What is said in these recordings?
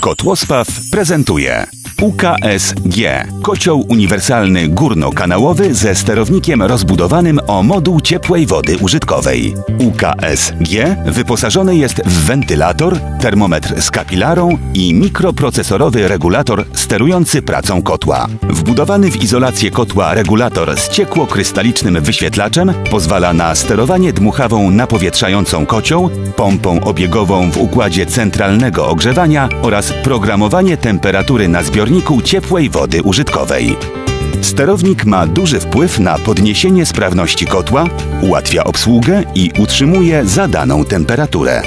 Kotłospaw prezentuje UKSG Kocioł uniwersalny górnokanałowy ze sterownikiem rozbudowanym o moduł ciepłej wody użytkowej. UKSG wyposażony jest w wentylator, termometr z kapilarą i mikroprocesorowy regulator sterujący pracą kotła. Wbudowany w izolację kotła regulator z ciekłokrystalicznym wyświetlaczem pozwala na sterowanie dmuchawą napowietrzającą kocioł, pompą obiegową w układzie centralnego ogrzewania oraz programowanie temperatury na zbiorniku ciepłej wody użytkowej. Sterownik ma duży wpływ na podniesienie sprawności kotła, ułatwia obsługę i utrzymuje zadaną temperaturę.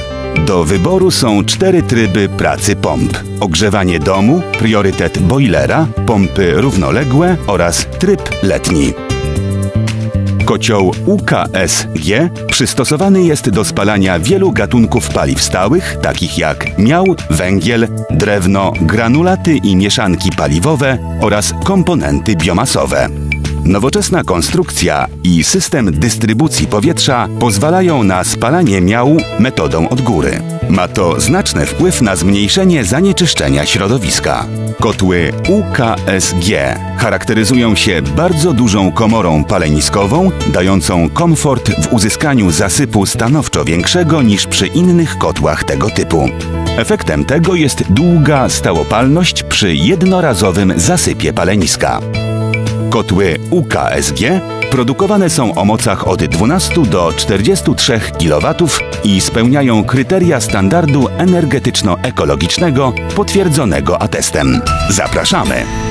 Do wyboru są cztery tryby pracy pomp: ogrzewanie domu, priorytet boilera, pompy równoległe oraz tryb letni. Kocioł UKSG przystosowany jest do spalania wielu gatunków paliw stałych, takich jak miał, węgiel, drewno, granulaty i mieszanki paliwowe oraz komponenty biomasowe. Nowoczesna konstrukcja i system dystrybucji powietrza pozwalają na spalanie miału metodą od góry. Ma to znaczny wpływ na zmniejszenie zanieczyszczenia środowiska. Kotły UKSG charakteryzują się bardzo dużą komorą paleniskową, dającą komfort w uzyskaniu zasypu stanowczo większego niż przy innych kotłach tego typu. Efektem tego jest długa stałopalność przy jednorazowym zasypie paleniska. Kotły UKSG produkowane są o mocach od 12 do 43 kW i spełniają kryteria standardu energetyczno-ekologicznego potwierdzonego atestem. Zapraszamy!